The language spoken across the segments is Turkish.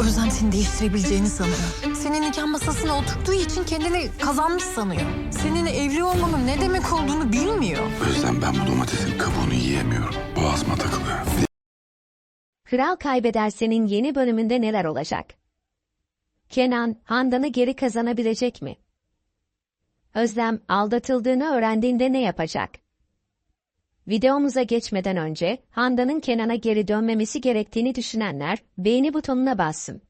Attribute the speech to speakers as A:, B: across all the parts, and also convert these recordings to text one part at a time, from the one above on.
A: Özlem seni değiştirebileceğini sanıyor. Senin nikah masasına oturttuğu için kendini kazanmış sanıyor. Seninle evli olmanın ne demek olduğunu bilmiyor.
B: Özlem ben bu domatesin kabuğunu yiyemiyorum. Boğazıma takılıyor.
C: Kral Kaybedersen'in yeni bölümünde neler olacak? Kenan, Handan'ı geri kazanabilecek mi? Özlem, aldatıldığını öğrendiğinde ne yapacak? Videomuza geçmeden önce, Handan'ın Kenan'a geri dönmemesi gerektiğini düşünenler, beğeni butonuna bassın.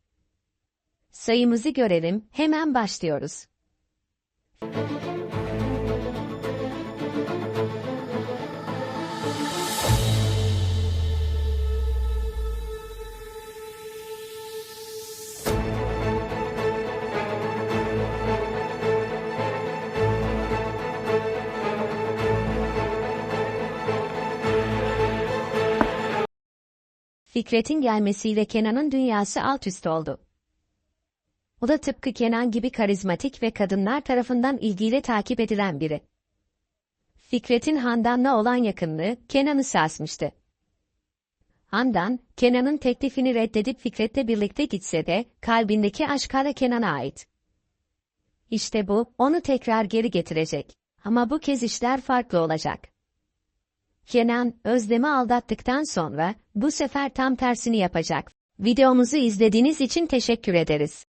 C: Sayımızı görelim, hemen başlıyoruz. Fikret'in gelmesiyle Kenan'ın dünyası alt üst oldu. O da tıpkı Kenan gibi karizmatik ve kadınlar tarafından ilgiyle takip edilen biri. Fikret'in Handan'la olan yakınlığı Kenan'ı sarsmıştı. Handan, Kenan'ın teklifini reddedip Fikret'le birlikte gitse de kalbindeki aşk hala Kenan'a ait. İşte bu, onu tekrar geri getirecek. Ama bu kez işler farklı olacak. Kenan, Özlem'i aldattıktan sonra bu sefer tam tersini yapacak. Videomuzu izlediğiniz için teşekkür ederiz.